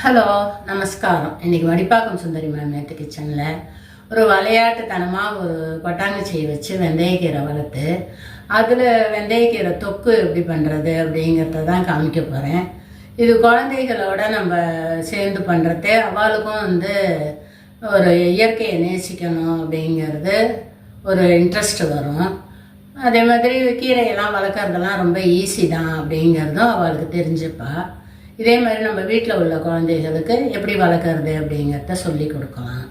Hello நமஸ்காரம். இன்னைக்கு வடிப்பாக்கம் சுந்தரி ma'am நேற்று கிச்சனில் ஒரு விளையாட்டுத்தனமாக ஒரு கொட்டாங்குச்சியை வச்சு வெந்தயக்கீரை வளர்த்து அதில் வெந்தயக்கீரை தொக்கு எப்படி பண்ணுறது அப்படிங்கிறத தான் காமிக்க போகிறேன் இது குழந்தைகளோட நம்ம சேர்ந்து பண்ணுறதே அவளுக்கும் வந்து ஒரு இயற்கையை நேசிக்கணும் அப்படிங்கிறது ஒரு இன்ட்ரெஸ்ட் வரும். அதே மாதிரி கீரையெல்லாம் வளர்க்குறதெல்லாம் ரொம்ப ஈஸி தான் அப்படிங்கிறதும் அவளுக்கு தெரிஞ்சுப்பா. இதே மாதிரி நம்ம வீட்டில் உள்ள குழந்தைகளுக்கு எப்படி வளர்க்குறது அப்படிங்கிறத சொல்லி கொடுக்கலாம்.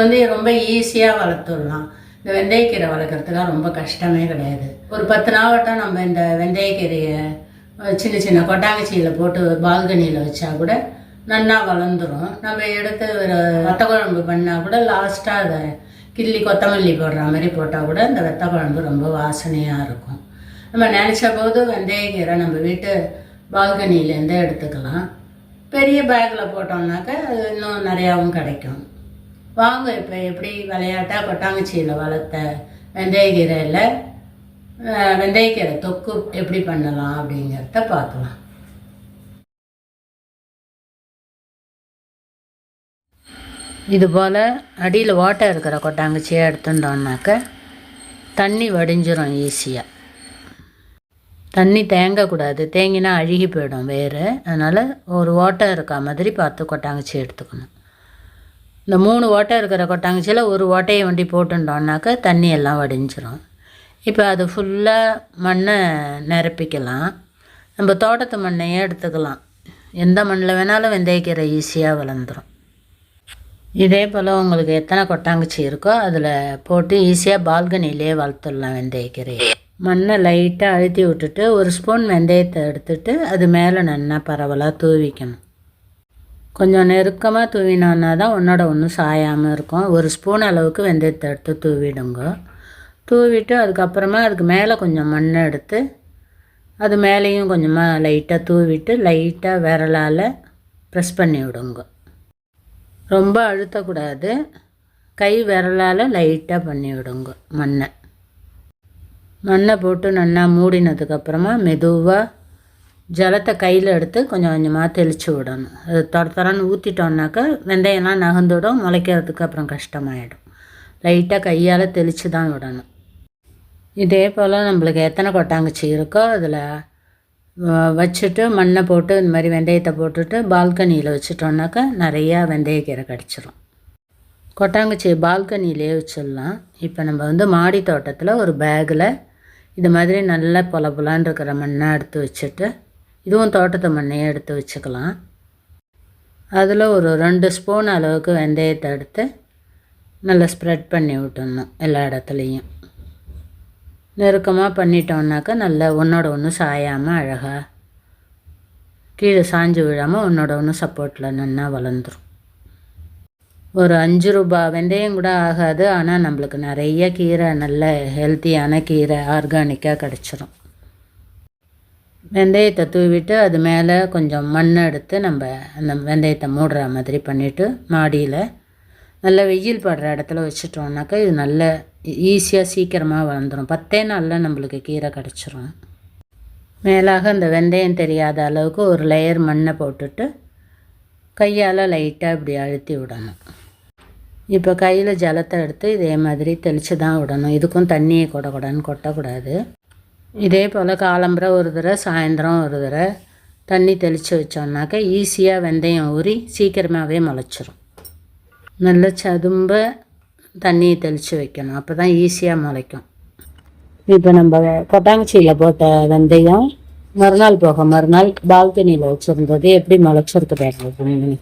வந்து ரொம்ப ஈஸியாக வளர்த்துடலாம். இந்த வெந்தயக்கீரை வளர்க்குறதுக்காக ரொம்ப கஷ்டமே கிடையாது. ஒரு பத்து நாவட்டம் நம்ம இந்த வெந்தயக்கீரையை சின்ன சின்ன கொட்டாங்கச்சியில் போட்டு பால்கனியில் வச்சா கூட நல்லா வளர்ந்துரும். நம்ம எடுத்து ஒரு வத்த குழம்பு பண்ணால் கூட லாஸ்ட்டாக அதை கிள்ளி கொத்தமல்லி போடுற மாதிரி போட்டால் கூட இந்த வெத்த குழம்பு ரொம்ப வாசனையாக இருக்கும். நம்ம நினச்ச போது வெந்தயக்கீரை நம்ம வீட்டு பால்கனிலேருந்தே எடுத்துக்கலாம். பெரிய பேக்கில் போட்டோம்னாக்க அது இன்னும் நிறையாவும் கிடைக்கும். வாங்க இப்போ எப்படி விளையாட்டாக கொட்டாங்குச்சியில் வளர்த்த வெந்தயக்கீரையில் வெந்தயக்கீரை தொக்கு எப்படி பண்ணலாம் அப்படிங்கிறத பார்க்கலாம். இது போல் அடியில் ஓட்டை இருக்கிற கொட்டாங்குச்சியை எடுத்துட்டோம்னாக்க தண்ணி வடிஞ்சிரும் ஈஸியாக தண்ணி தேங்கக்கூடாது. தேங்கினா அழுகி போயிடும் வேறு அதனால் ஒரு ஓட்டை இருக்கா மாதிரி பார்த்து கொட்டாங்குச்சி எடுத்துக்கணும். இந்த மூணு ஓட்டை இருக்கிற கொட்டாங்குச்சியில் ஒரு ஓட்டையை வண்டி போட்டுட்டோம்னாக்கா தண்ணி எல்லாம் வடிஞ்சிரும். இப்போ அது ஃபுல்லாக மண்ணை நிரப்பிக்கலாம். நம்ம தோட்டத்து மண்ணையே எடுத்துக்கலாம். எந்த மண்ணில் வேணாலும் வெந்தயக்கீரை ஈஸியாக வளர்ந்துடும் இதே போல் உங்களுக்கு எத்தனை கொட்டாங்குச்சி இருக்கோ அதில் போட்டு ஈஸியாக பால்கனிலே வளர்த்துடலாம் வெந்தயக்கீரையை. மண்ணை லைட்டாக அழுத்தி விட்டுட்டு ஒரு ஸ்பூன் வெந்தயத்தை எடுத்துட்டு அது மேலே நல்லா பரவலாக தூவிக்கணும். கொஞ்சம் நெருக்கமாக தூவினோன்னா தான் ஒன்றோட ஒன்றும் சாயாமல் இருக்கும். ஒரு ஸ்பூன் அளவுக்கு வெந்தயத்தை எடுத்து தூவிடுங்க. தூவிட்டு அதுக்கப்புறமா அதுக்கு மேலே கொஞ்சம் மண்ணை எடுத்து அது மேலேயும் கொஞ்சமாக லைட்டாக தூவிட்டு லைட்டாக விரலால் ப்ரெஸ் பண்ணி விடுங்க. ரொம்ப அழுத்தக்கூடாது. கை விரலால் லைட்டாக பண்ணி விடுங்க மண்ணை. மண்ணை போட்டு நல்லா மூடினதுக்கப்புறமா மெதுவாக ஜலத்தை கையில் எடுத்து கொஞ்சம் கொஞ்சமாக தெளித்து விடணும். அது தொட ஊற்றிட்டோம்னாக்கா வெந்தயம்லாம் நகர்ந்துவிடும் முளைக்கிறதுக்கு அப்புறம் கஷ்டமாயிடும். லைட்டாக கையால் தெளித்து தான் விடணும். இதே போல் நம்மளுக்கு எத்தனை கொட்டாங்குச்சி இருக்கோ அதில் வச்சுட்டு மண்ணை போட்டு இந்த மாதிரி வெந்தயத்தை போட்டுட்டு பால்கனியில் வச்சுட்டோம்னாக்கா நிறையா வெந்தயக்கீரை கிடச்சிரும். கொட்டாங்குச்சி பால்கனியிலே வச்சிடலாம். இப்போ நம்ம வந்து மாடி தோட்டத்தில் ஒரு பேக்கில் இது மாதிரி நல்லா பொல பொலான்னு இருக்கிற மண்ணை எடுத்து வச்சுட்டு இதுவும் தோட்டத்து மண்ணையே எடுத்து வச்சுக்கலாம். அதில் ஒரு ரெண்டு ஸ்பூன் அளவுக்கு வெந்தயத்தை எடுத்து நல்லா ஸ்ப்ரெட் பண்ணி விட்டுடணும் எல்லா இடத்துலையும். நெருக்கமாக பண்ணிட்டோம்னாக்கா நல்லா ஒன்றோட ஒன்று சாயாமல் அழகாக கீழே சாஞ்சு விழாமல் ஒன்றோட ஒன்று சப்போர்ட்டில் நின்னா வளர்ந்துரும். ஒரு அஞ்சு ரூபா வெந்தயம் கூட ஆகாது ஆனால் நம்மளுக்கு நிறைய கீரை நல்ல ஹெல்த்தியான கீரை ஆர்கானிக்காக கிடச்சிரும். வெந்தயத்தை தூவிட்டு அது மேலே கொஞ்சம் மண் எடுத்து நம்ம அந்த வெந்தயத்தை மூடுற மாதிரி பண்ணிவிட்டு மாடியில் நல்ல வெயில் படுற இடத்துல வச்சுட்டோம்னாக்கா இது நல்ல ஈஸியாக சீக்கிரமாக வளர்ந்துடும் பத்தே நாளில் நம்மளுக்கு கீரை கிடச்சிரும். மேலாக அந்த வெந்தயம் தெரியாத அளவுக்கு ஒரு லேயர் மண்ணை போட்டுட்டு கையால் லைட்டாக இப்படி அழுத்தி விடணும். இப்போ கையில் ஜலத்தை எடுத்து இதே மாதிரி தெளித்து தான் விடணும். இதுக்கும் தண்ணியை கொட கொடன்னு கொட்டக்கூடாது. இதே போல் காலம்புரை ஒரு தடவை சாயந்தரம் ஒரு தடவை தண்ணி தெளித்து வச்சோம்னாக்கா ஈஸியாக வெந்தயம் ஊறி சீக்கிரமாகவே முளைச்சிரும். நல்ல சதும்ப தண்ணியை தெளித்து வைக்கணும். அப்போ தான் ஈஸியாக முளைக்கும். இப்போ நம்ம கொட்டாங்குச்சியில் போட்ட வெந்தயம் மறுநாள் போக மறுநாள் பால்கனியில் வச்சுருந்தது. எப்படி முளைச்சிருக்கு பாருங்க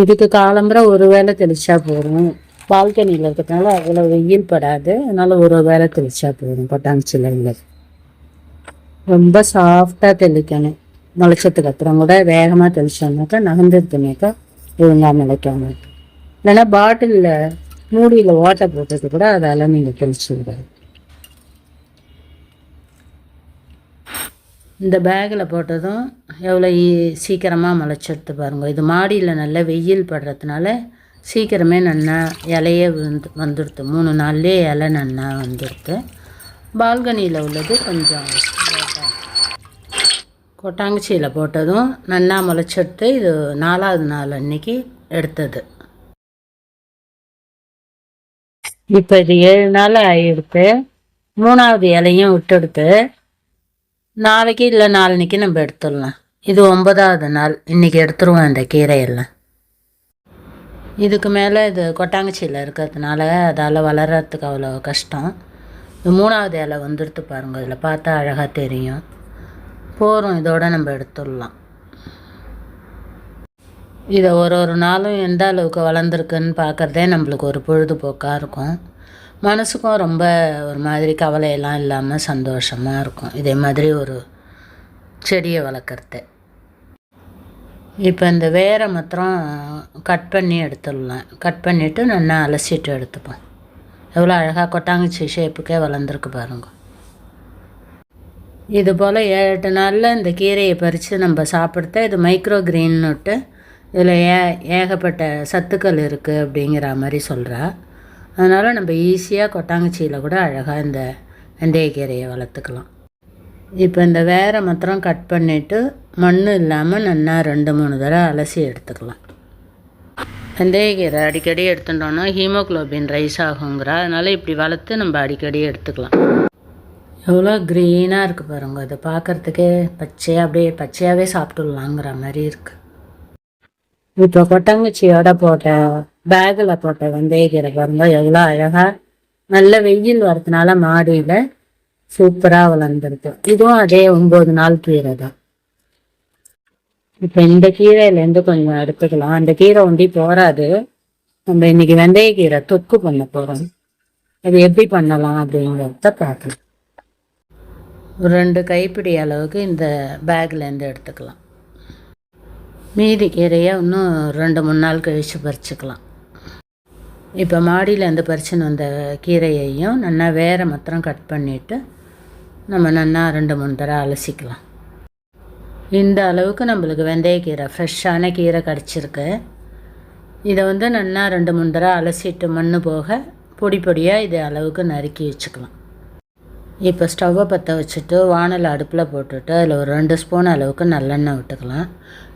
இதுக்கு காலம்பரை ஒரு வேளை தெளிச்சா போதும். பால்கனியில் இருக்கிறதுனால அவ்வளோ வெயில் படாது. அதனால ஒரு வேளை தெளிச்சா போதும் கொட்டாங்குச்சியில் உள்ளது ரொம்ப சாஃப்டாக தெளிக்கணும். முளைச்சதுக்கு அப்புறம் கூட வேகமாக தெளிச்சோம்னாக்கா நகர்ந்துருக்குனாக்கா ஒழுங்காக முளைக்காம இல்லைன்னா பாட்டிலில் மூடியில் ஓட்டை போட்டது கூட அதால் நீங்கள் தெளிச்சு விடாது இந்த பேக்கில் போட்டதும் எவ்வளோ சீக்கிரமாக முளைச்சிடுது பாருங்கள் இது மாடியில் நல்லா வெயில் படுறதுனால சீக்கிரமே நன்னா இலையே வந்து வந்துடுது. மூணு நாள்லேயே இலை நன்னா வந்துடுது. பால்கனியில் உள்ளது கொஞ்சம் கொட்டாங்குச்சியில் போட்டதும் நன்னா முளைச்செடுத்து இது நாலாவது நாள் அன்னைக்கு எடுத்தது. இப்போ இது ஏழு நாள் ஆகிடுத்து மூணாவது இலையும் விட்டுடுது. நாளைக்கு இல்லை நாளன்னைக்கு நம்ம எடுத்துடலாம். இது ஒன்பதாவது நாள். இன்றைக்கி எடுத்துருவோம் இந்த கீரையெல்லாம். இதுக்கு மேலே இது கொட்டாங்குச்சியில் இருக்கிறதுனால அதால் வளர்கிறதுக்கு அவ்வளோ கஷ்டம். இது மூணாவது இலை வந்துடுத்து பாருங்கள் இதில் பார்த்தா அழகாக தெரியும். போகிறோம் இதோட நம்ம எடுத்துடலாம். இதை ஒரு ஒரு நாளும் எந்த அளவுக்கு வளர்ந்துருக்குன்னு பார்க்குறதே நம்மளுக்கு ஒரு பொழுதுபோக்காக இருக்கும். மனசுக்கும் ரொம்ப ஒரு மாதிரி கவலையெல்லாம் இல்லாமல் சந்தோஷமாக இருக்கும். இதே மாதிரி ஒரு செடியை வளர்க்குறது. இப்போ இந்த வேரை மாத்திரம் கட் பண்ணி எடுத்துடலாம். கட் பண்ணிவிட்டு நல்லா அலசிட்டு எடுத்துப்போம். எவ்வளோ அழகாக கொட்டாங்குச்சி ஷேப்புக்கே வளர்ந்துருக்கு பாருங்க. இது போல் ஏழு எட்டு நாளில் இந்த கீரையை பறித்து நம்ம சாப்பிட்றத இது மைக்ரோ கிரீன்னுட்டு இதில் ஏ ஏகப்பட்ட சத்துக்கள் இருக்குது அப்படிங்கிற மாதிரி சொல்கிறா அதனால் நம்ம ஈஸியாக கொட்டாங்குச்சியில் கூட அழகாக இந்த வெந்தயக்கீரையை வளர்த்துக்கலாம். இப்போ இந்த வேரை மாத்திரம் கட் பண்ணிவிட்டு மண் இல்லாமல் நல்லா ரெண்டு மூணு தடவை அலசி எடுத்துக்கலாம். வெந்தயக்கீரை அடிக்கடி எடுத்துட்டோன்னா ஹீமோக்ளோபின் ரைஸ் ஆகுங்கிற அதனால் இப்படி வளர்த்து நம்ம அடிக்கடி எடுத்துக்கலாம். எவ்வளோ க்ரீனாக இருக்குது பாருங்க அதை பார்க்குறதுக்கே பச்சையாக அப்படியே பச்சையாகவே சாப்பிட்டுடலாங்கிற மாதிரி இருக்குது இப்போ கொட்டங்குச்சியோட போட்ட பேக்கில் போட்ட வெந்தயக்கீரை பாருங்க எவ்வளோ அழகாக நல்ல வெயில் வரதுனால மாடியில் சூப்பராக வளர்ந்துருக்கு. இதுவும் அதே ஒம்பது நாள் கீரை தான் இப்போ இந்த கீரையிலேருந்து கொஞ்சம் எடுத்துக்கலாம். அந்த கீரை ஒண்டி போராது நம்ம இன்னைக்கு வெந்தயக்கீரை தொக்கு பண்ண போகிறோம் அது எப்படி பண்ணலாம் அப்படிங்கிறத பார்க்கலாம். ஒரு ரெண்டு கைப்பிடி அளவுக்கு இந்த பேக்லேருந்து எடுத்துக்கலாம். மீதி கீரையை இன்னும் ரெண்டு மூணு நாள் கழித்து பறிச்சுக்கலாம். இப்போ மாடியிலேருந்து பறிச்சுன்னு வந்த கீரையையும் நல்லா வேற மாத்திரம் கட் பண்ணிவிட்டு நம்ம நல்லா ரெண்டு மூணு தடவை அலசிக்கலாம். இந்த அளவுக்கு நம்மளுக்கு வெந்தயக்கீரை ஃப்ரெஷ்ஷான கீரை கிடச்சிருக்கு. இதை வந்து நல்லா ரெண்டு மூணு தடவை அலசிட்டு மண் போக பொடி பொடியாக இது அளவுக்கு நறுக்கி வச்சுக்கலாம். இப்போ ஸ்டவ்வை பற்ற வச்சுட்டு வானல் அடுப்பில் போட்டுட்டு அதில் ஒரு ரெண்டு ஸ்பூன் அளவுக்கு நல்லெண்ணெய் விட்டுக்கலாம்.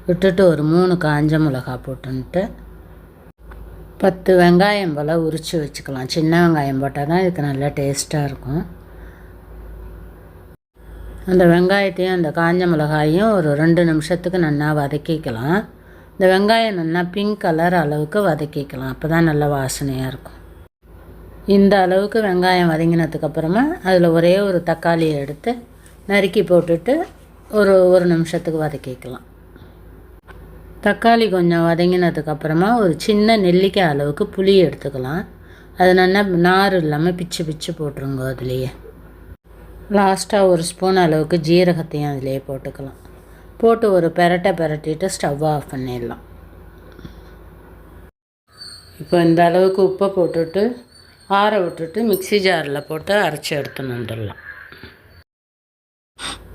விட்டுட்டு ஒரு மூணு காஞ்ச மிளகா போட்டுன்ட்டு பத்து வெங்காயம் போல் உரித்து வச்சுக்கலாம். சின்ன வெங்காயம் போட்டால் தான் இதுக்கு நல்லா டேஸ்ட்டாக இருக்கும். அந்த வெங்காயத்தையும் அந்த காஞ்ச மிளகாயும் ஒரு ரெண்டு நிமிஷத்துக்கு நல்லா வதக்கிக்கலாம். இந்த வெங்காயம் நல்லா பிங்க் கலர் அளவுக்கு வதக்கிக்கலாம். அப்போ தான் நல்ல வாசனையாக இருக்கும். இந்த அளவுக்கு வெங்காயம் வதங்கினதுக்கப்புறமா அதில் ஒரே ஒரு தக்காளியை எடுத்து நறுக்கி போட்டுட்டு ஒரு ஒரு நிமிஷத்துக்கு வதக்கிக்கலாம். தக்காளி கொஞ்சம் வதங்கினதுக்கப்புறமா ஒரு சின்ன நெல்லிக்காய் அளவுக்கு புளி எடுத்துக்கலாம். அது நல்லா நார் இல்லாமல் பிச்சு பிச்சு போட்டுருங்க அதுலேயே. லாஸ்ட்டாக ஒரு ஸ்பூன் அளவுக்கு ஜீரகத்தையும் அதிலே போட்டுக்கலாம். போட்டு ஒரு பெரட்டை பெரட்டிட்டு ஸ்டவ் ஆஃப் பண்ணிடலாம். இப்போ இந்த அளவுக்கு உப்பை போட்டுட்டு ஆற விட்டுட்டு மிக்ஸி ஜாரில் போட்டு அரைச்சி எடுத்துன்னு வந்துடலாம்.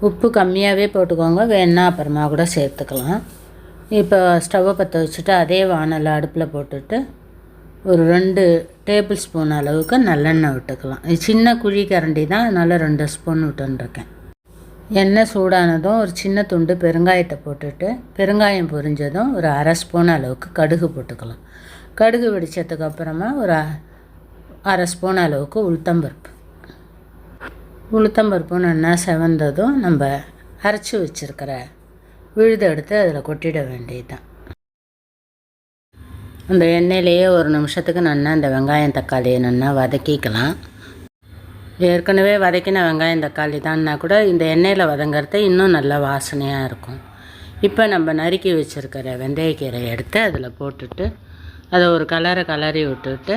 உப்பு கம்மியாகவே போட்டுக்கோங்க. வேணா அப்புறமா கூட சேர்த்துக்கலாம். இப்போ ஸ்டவ்வை பற்ற வச்சுட்டு அதே வானல் அடுப்பில் போட்டுட்டு ஒரு ரெண்டு டேபிள் ஸ்பூன் அளவுக்கு நல்லெண்ணெய் விட்டுக்கலாம். இது சின்ன குழி கரண்டி தான் அதனால் ரெண்டு ஸ்பூன் விட்டுருக்கேன் எண்ணெய் சூடானதும் ஒரு சின்ன துண்டு பெருங்காயத்தை போட்டுட்டு பெருங்காயம் பொரிஞ்சதும் ஒரு அரை ஸ்பூன் அளவுக்கு கடுகு போட்டுக்கலாம். கடுகு வெடிச்சதுக்கு அப்புறமா ஒரு அரை ஸ்பூன் அளவுக்கு உளுத்தம்பருப்பு. உளுத்தம்பருப்பு நல்லா செவந்ததும் நம்ம அரைச்சி வச்சுருக்கிற விழுது எடுத்து அதில் கொட்டிட வேண்டியதுதான். அந்த எண்ணெயிலேயே ஒரு நிமிஷத்துக்கு நல்லா அந்த வெங்காயம் தக்காளியை நல்லா வதக்கிக்கலாம். ஏற்கனவே வதக்கின வெங்காயம் தக்காளி தான்னா கூட இந்த எண்ணெயில் வதங்கிறது இன்னும் நல்ல வாசனையாக இருக்கும். இப்போ நம்ம நறுக்கி வச்சுருக்கிற வெந்தயக்கீரை எடுத்து அதில் போட்டுட்டு அதை ஒரு கலரை கலரி விட்டுட்டு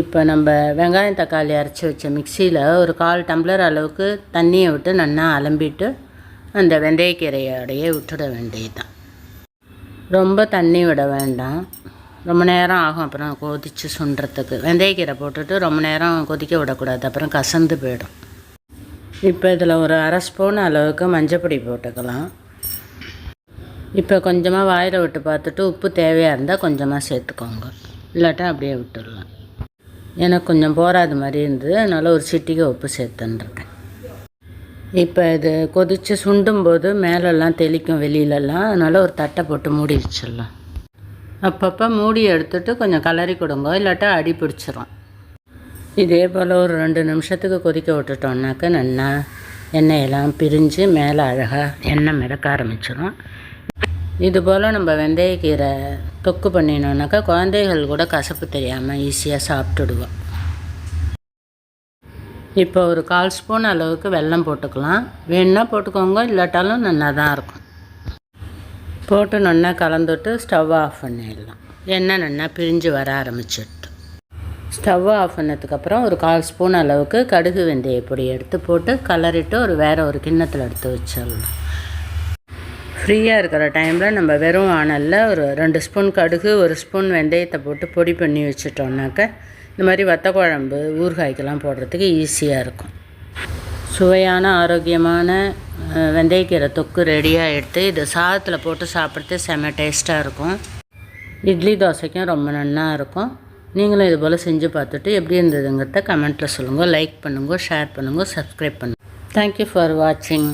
இப்போ நம்ம வெங்காயம் தக்காளி அரைச்சி வச்ச மிக்சியில் ஒரு கால் டம்ளர் அளவுக்கு தண்ணியை விட்டு நல்லா அலம்பிட்டு அந்த வெந்தயக்கீரையோடையே விட்டுட வேண்டியதுதான். ரொம்ப தண்ணி விட வேண்டாம். ரொம்ப நேரம் ஆகும் அப்புறம் கொதித்து சுண்டுறதுக்கு. வெந்தயக்கீரை போட்டுட்டு ரொம்ப நேரம் கொதிக்க விடக்கூடாது. அப்புறம் கசந்து போயிடும். இப்போ இதில் ஒரு அரை ஸ்பூன் அளவுக்கு மஞ்சப்பொடி போட்டுக்கலாம். இப்போ கொஞ்சமாக வாயில் விட்டு பார்த்துட்டு உப்பு தேவையாக இருந்தால் கொஞ்சமாக சேர்த்துக்கோங்க. இல்லாட்டா அப்படியே விட்டுடலாம். எனக்கு கொஞ்சம் போராத மாதிரி இருந்தது. அதனால் ஒரு சிட்டிக்கு உப்பு சேர்த்துன்ருக்கேன் இப்போ இது கொதித்து சுண்டும் போது மேலெல்லாம் தெளிக்கும் வெளியிலலாம் அதனால் ஒரு தட்டை போட்டு மூடி வச்சிடலாம். அப்பப்போ மூடி எடுத்துட்டு கொஞ்சம் கலரி கொடுங்க. இல்லாட்டா அடி பிடிச்சிரும். இதே போல் ஒரு ரெண்டு நிமிஷத்துக்கு கொதிக்க விட்டுட்டோம்னாக்க நல்லா எண்ணெயெல்லாம் பிரிஞ்சு மேலே அழகாக எண்ணெய் மிதக்க ஆரம்பிச்சிடும் இது போல் நம்ம வெந்தயக்கீரை தொக்கு பண்ணினோன்னாக்கா குழந்தைகள் கூட கசப்பு தெரியாமல் ஈஸியாக சாப்பிட்டுடுவோம். இப்போ ஒரு கால் ஸ்பூன் அளவுக்கு வெல்லம் போட்டுக்கலாம். வேணுன்னா போட்டுக்கோங்க இல்லாட்டாலும் நல்லா தான் இருக்கும். போட்டு நல்லா கலந்துட்டு ஸ்டவ் ஆஃப் பண்ணிடலாம். எண்ணெய் நல்லா பிரிஞ்சு வர ஆரம்பிச்சிட்டு. ஸ்டவ் ஆஃப் பண்ணதுக்கப்புறம் ஒரு கால் ஸ்பூன் அளவுக்கு கடுகு வெந்தய பொடி எடுத்து போட்டு கலரிட்டு ஒரு வேறு ஒரு கிண்ணத்தில் எடுத்து வச்சிடலாம். ஃப்ரீயாக இருக்கிற டைமில் நம்ம வெறும் வானலில் ஒரு ரெண்டு ஸ்பூன் கடுகு ஒரு ஸ்பூன் வெந்தயத்தை போட்டு பொடி பண்ணி வச்சுட்டோம்னாக்க இந்த மாதிரி வத்த குழம்பு ஊறுகாய்க்கெல்லாம் போடுறதுக்கு ஈஸியாக இருக்கும். சுவையான ஆரோக்கியமான வெந்தயக்கீரை தொக்கு ரெடியாக எடுத்து இதை சாதத்தில் போட்டு சாப்பிட்றது செம்ம டேஸ்ட்டாக இருக்கும். இட்லி தோசைக்கும் ரொம்ப நல்லா இருக்கும். நீங்களும் இது போல் செஞ்சு பார்த்துட்டு எப்படி இருந்ததுங்கிறத கமெண்ட்டில் சொல்லுங்கள் லைக் பண்ணுங்கள் ஷேர் பண்ணுங்கள் சப்ஸ்கிரைப் பண்ணுங்கள் தேங்க்யூ ஃபார் வாட்சிங்